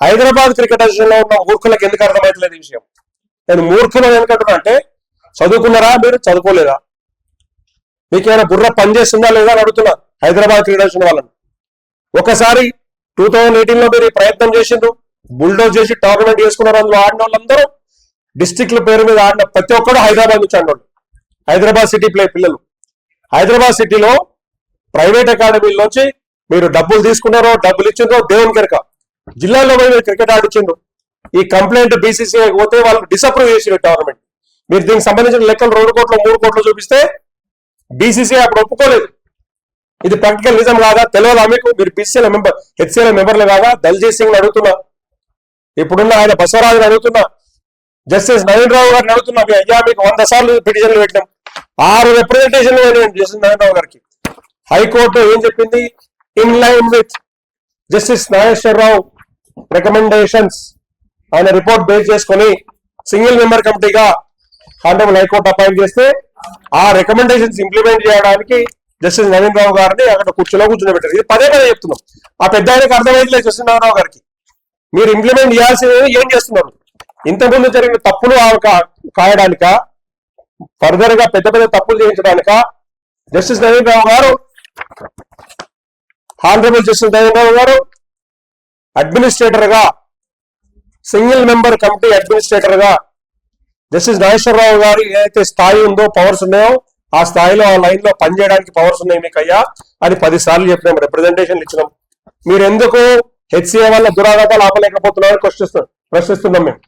Hyderabad cricket అసోసియేషన్లో ఉన్న మూర్ఖులకు ఎందుకు అర్థమవుతలేదు ఈ విషయం? నేను మూర్ఖులు ఎందుకంటున్నా అంటే చదువుకున్నారా మీరు? చదువుకోలేదా? మీకు ఏమైనా బుర్ర పనిచేస్తుందా లేదా అని అడుగుతున్నా హైదరాబాద్ క్రికెట్ అసోసియేషన్ వాళ్ళని. ఒకసారి టూ థౌజండ్ ఎయిటీన్లో మీరు ఈ ప్రయత్నం చేసిండ్రు బుల్డోజ్ చేసి టోర్నమెంట్ చేసుకున్నారు అందులో ఆడిన వాళ్ళందరూ డిస్టిక్ల పేరు మీద ఆడిన ప్రతి ఒక్కడు హైదరాబాద్ నుంచి ఆడినోళ్ళు. హైదరాబాద్ సిటీ ప్లే పిల్లలు. హైదరాబాద్ సిటీలో ప్రైవేట్ అకాడమీలోంచి మీరు డబ్బులు తీసుకున్నారో డబ్బులు ఇచ్చిండ్రో దేవుని కనుక జిల్లాలో పోయి క్రికెట్ ఆడిచ్చిండ్రు ఈ కంప్లైంట్ బీసీసీఐ పోతే వాళ్ళు డిసప్రూవ్ చేసిన టోర్నమెంట్ మీరు దీనికి సంబంధించిన లెక్కలు రెండు కోట్లు మూడు కోట్లు చూపిస్తే బీసీసీఐ అప్పుడు ఒప్పుకోలేదు. ఇది ప్రాక్టికల్ నిజం కాదా? తెలియదా మీకు? మీరు బీసీఎల్ మెంబర్ హెచ్సిఎల్ మెంబర్లు కాదా? దల్జీత్ సింగ్ అడుగుతున్నా. ఇప్పుడున్న ఆయన బసవరాజుని అడుగుతున్నా. జస్టిస్ నవీన్ రావు గారిని అడుగుతున్నా. మీ అయ్యా మీకు వంద సార్లు పిటిషన్లు పెట్టినాం. ఆరు రిప్రజెంటేషన్లు అయినాయి జస్టిస్ నవీన్ రావు గారికి? హైకోర్టు ఏం చెప్పింది? In line with justice Nageswararao recommendations ఆయన రిపోర్ట్ బేస్ చేసుకొని సింగిల్ మెంబర్ కమిటీగా హానరబుల్ హైకోర్టు అపాయింట్ చేస్తే ఆ రికమెండేషన్స్ ఇంప్లిమెంట్ చేయడానికి జస్టిస్ నవీన్ రావు గారిని అక్కడ కూర్చోలో కూర్చోబెట్టారు. ఇది పదే పదే చెప్తున్నాం. ఆ పెద్ద ఆయనకు అర్థమైతే జస్టిస్ నవీన్ రావు గారికి. మీరు ఇంప్లిమెంట్ చేయాల్సింది ఏం చేస్తున్నారు? ఇంతకుముందు జరిగిన తప్పులు కాయడానిక ఫర్దర్గా పెద్ద పెద్ద తప్పులు చేయించడానిక జస్టిస్ నవీన్ రావు గారు హానరబుల్ జస్టిస్ నవీన్ రావు గారు అడ్మినిస్ట్రేటర్గా సింగిల్ మెంబర్ కమిటీ అడ్మినిస్ట్రేటర్గా జస్టిస్ నాగేశ్వరరావు గారు ఏదైతే స్థాయి ఉందో పవర్స్ ఉన్నాయో ఆ స్థాయిలో ఆ లైన్లో పనిచేయడానికి పవర్స్ ఉన్నాయి మీకు అయ్యా అని పది సార్లు చెప్పినాం రిప్రజెంటేషన్ ఇచ్చినాం. మీరు ఎందుకు హెచ్సిఏ వల్ల దురాఘాతాలు ఆపలేకపోతున్నారని ప్రశ్నిస్తున్నాం ప్రశ్నిస్తున్నాం మేము.